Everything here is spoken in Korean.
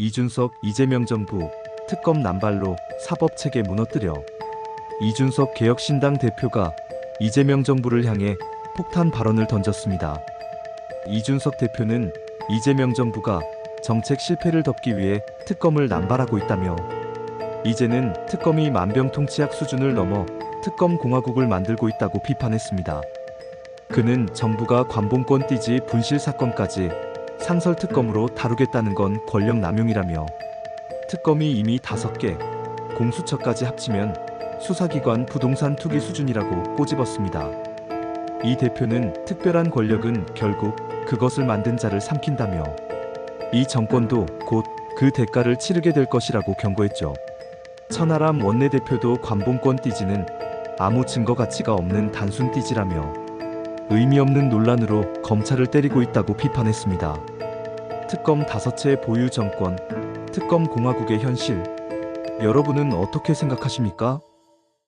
이준석, 이재명 정부 특검 남발로 사법 체계 무너뜨려 이준석 개혁신당 대표가 이재명 정부를 향해 폭탄 발언을 던졌습니다. 이준석 대표는 이재명 정부가 정책 실패를 덮기 위해 특검을 남발하고 있다며 이제는 특검이 만병통치약 수준을 넘어 특검 공화국을 만들고 있다고 비판했습니다. 그는 정부가 관봉권 띠지 분실 사건까지 상설 특검으로 다루겠다는 건 권력 남용이라며 특검이 이미 다섯 개 공수처까지 합치면 수사기관 부동산 투기 수준이라고 꼬집었습니다. 이 대표는 특별한 권력은 결국 그것을 만든 자를 삼킨다며 이 정권도 곧 그 대가를 치르게 될 것이라고 경고했죠. 천하람 원내대표도 관봉권 띠지는 아무 증거 가치가 없는 단순 띠지라며 의미 없는 논란으로 검찰을 때리고 있다고 비판했습니다. 특검 다섯 채 보유 정권, 특검 공화국의 현실. 여러분은 어떻게 생각하십니까?